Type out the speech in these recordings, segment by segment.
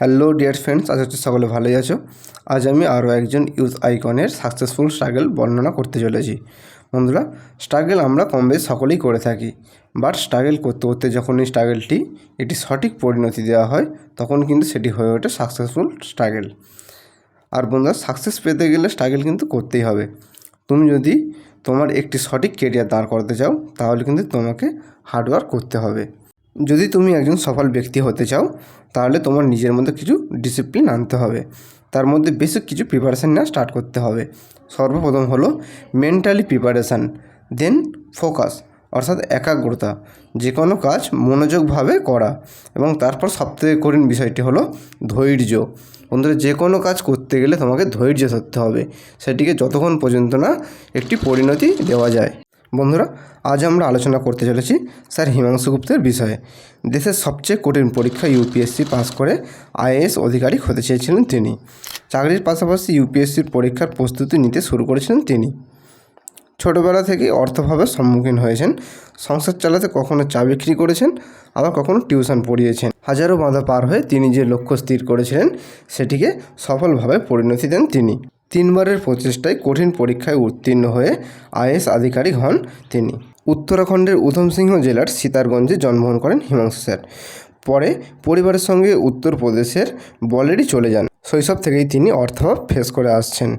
Hello dear friends আজ হচ্ছে সকলে ভালোই আছো। আজ আমি আরও একজন ইউথ আইকনের সাকসেসফুল স্ট্রাগল বর্ণনা করতে চলেছি। বন্ধুরা স্ট্রাগল আমরা কম বেশ সকলেই করে থাকি বাট স্ট্রাগল করতে করতে যখন এই স্ট্রাগলটি একটি সঠিক পরিণতি দেওয়া হয়, তখন কিন্তু সেটি হয়ে ওঠে সাকসেসফুল স্ট্রাগল আর বন্ধুরা সাকসেস পেতে গেলে স্ট্রাগল কিন্তু করতেই হবে। তুমি যদি তোমার একটি সঠিক কেরিয়ার দাঁড় করাতে চাও, তাহলে কিন্তু তোমাকে হার্ডওয়ার্ক করতে হবে। যদি তুমি একজন সফল ব্যক্তি হতে চাও, তাহলে তোমার নিজের মধ্যে কিছু ডিসিপ্লিন আনতে হবে। তার মধ্যে বেসিক কিছু প্রিপারেশান নেওয়া স্টার্ট করতে হবে। সর্বপ্রথম হলো মেন্টালি প্রিপারেশান দেন ফোকাস অর্থাৎ একাগ্রতা। যে কোনো কাজ মনোযোগভাবে করা। এবং তারপর সবথেকে কঠিন বিষয়টি হলো ধৈর্য। বন্ধুরা যে কোনো কাজ করতে গেলে তোমাকে ধৈর্য ধরতে হবে। সেটিকে যতক্ষণ পর্যন্ত না একটি পরিণতি দেওয়া যায়। বন্ধুরা, আজ আমরা আলোচনা করতে চলেছি স্যার হিমাংশু গুপ্তের বিষয়ে। দেশের সবচেয়ে কঠিন পরীক্ষা ইউপিএসসি পাস করে আইএএস আধিকারিক হতে চেয়েছিলেন তিনি। চাকরির পাশাপাশি ইউপিএসসির পরীক্ষার প্রস্তুতি নিতে শুরু করেছিলেন তিনি। ছোটোবেলা থেকেই অর্থভাবে সম্মুখীন হয়েছেন, সংসার চালাতে কখনো চা বিক্রি করেছেন, আবার কখনো টিউশন পড়িয়েছেন। হাজারো বাঁধা পার হয়ে তিনি যে লক্ষ্য স্থির করেছিলেন, সেটিকে সফলভাবে পরিণতি দেন তিনি। তিনবারের প্রচেষ্টায় কঠিন পরীক্ষায় উত্তীর্ণ হয়ে আইএস আধিকারিক হন তিনি। উত্তরাখণ্ডের উধমসিংহ জেলার সীতারগঞ্জে জন্মগ্রহণ করেন হিমাংশু স্যার। পরে পরিবারের সঙ্গে উত্তরপ্রদেশের বলেরই চলে যান। শৈশব থেকেই তিনি অর্থাভাব ফেস করে আসছেন।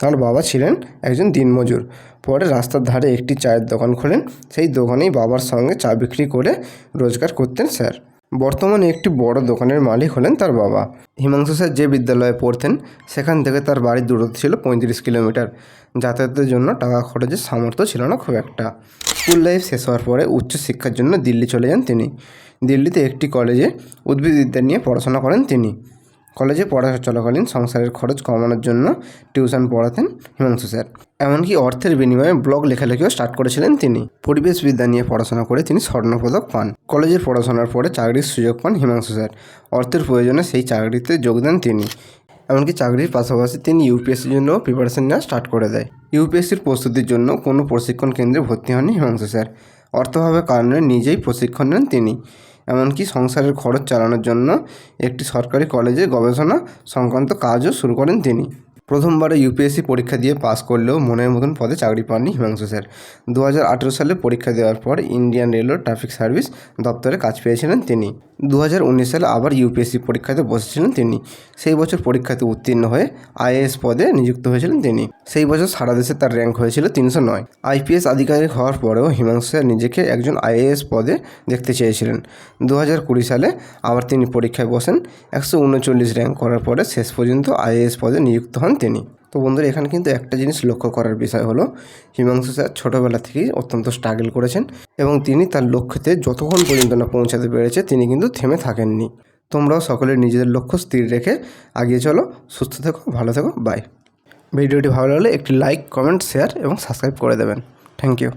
তার বাবা ছিলেন একজন দিনমজুর। পরে রাস্তার ধারে একটি চায়ের দোকান খোলেন। সেই দোকানেই বাবার সঙ্গে চা বিক্রি করে রোজগার করতেন স্যার। বর্তমানে একটি বড় দোকানের মালিক হলেন তার বাবা। হিমাংশু স্যার যে বিদ্যালয়ে পড়তেন, সেখান থেকে তার বাড়ির দূরত্ব ছিল পঁয়ত্রিশ কিলোমিটার। যাতায়াতের জন্য টাকা খরচের সামর্থ্য ছিল না খুব একটা। স্কুল লাইফ শেষ হওয়ার পরে উচ্চশিক্ষার জন্য দিল্লি চলে যান তিনি। দিল্লিতে একটি কলেজে উদ্ভিদবিদ্যা নিয়ে পড়াশোনা করেন তিনি। কলেজে পড়া চলাকালীন সংসারের খরচ কমানোর জন্য টিউশন পড়াতেন হিমাংশু স্যার। এমনকি অর্থের বিনিময়ে ব্লগ লেখালেখিও স্টার্ট করেছিলেন তিনি। পরিবেশবিদ্যা নিয়ে পড়াশোনা করে তিনি স্বর্ণপদক পান। কলেজের পড়াশোনার পরে চাকরির সুযোগ পান হিমাংশু স্যার। অর্থের প্রয়োজনে সেই চাকরিতে যোগ দেন তিনি। এমনকি চাকরির পাশাপাশি তিনি ইউপিএসসির জন্য প্রিপারেশন নেওয়া স্টার্ট করে দেয়। ইউপিএসসির প্রস্তুতির জন্য কোনো প্রশিক্ষণ কেন্দ্রে ভর্তি হননি হিমাংশু স্যার। অর্থভাবের কারণে নিজেই প্রশিক্ষণ নেন তিনি। এমনকি সংসারের খরচ চালানোর জন্য একটি সরকারি কলেজে গবেষণা সংক্রান্ত কাজও শুরু করেন তিনি। প্রথমবারে ইউপিএসসি পরীক্ষা দিয়ে পাস করলেও মনের মতন পদে চাকরি পাননি হিমাংশু স্যার। দু হাজার আঠেরো সালে পরীক্ষা দেওয়ার পর ইন্ডিয়ান রেলওয়ে ট্রাফিক সার্ভিস দপ্তরে কাজ পেয়েছিলেন তিনি। দু হাজার উনিশ সালে আবার ইউপিএসসি পরীক্ষাতে বসেছিলেন তিনি। সেই বছর পরীক্ষাতে উত্তীর্ণ হয়ে আইএএস পদে নিযুক্ত হয়েছিলেন তিনি। সেই বছর সারা দেশে তার র্যাঙ্ক হয়েছিল তিনশো নয়। আইপিএস আধিকারিক হওয়ার পরেও হিমাংশু স্যার নিজেকে একজন আইএএস পদে দেখতে চেয়েছিলেন। দু সালে আবার তিনি পরীক্ষায় বসেন। একশো উনচল্লিশ র্যাঙ্ক করার পরে শেষ পর্যন্ত আইএএস পদে নিযুক্ত হন তিনি তো বন্ধুরা, এখানে কিন্তু একটা জিনিস লক্ষ্য করার বিষয় হলো, হিমাংশু স্যার ছোটোবেলা থেকেই অত্যন্ত স্ট্রাগল করেছেন এবং তিনি তার লক্ষ্যতে যতক্ষণ পর্যন্ত না পৌঁছাতে পেরেছে, তিনি কিন্তু থেমে থাকেননি। তোমরাও সকলে নিজেদের লক্ষ্য স্থির রেখে আগিয়ে চলো। সুস্থ থেকো, ভালো থেকো বাই ভিডিওটি ভালো লাগলে একটি লাইক কমেন্ট শেয়ার এবং সাবস্ক্রাইব করে দেবেন। Thank you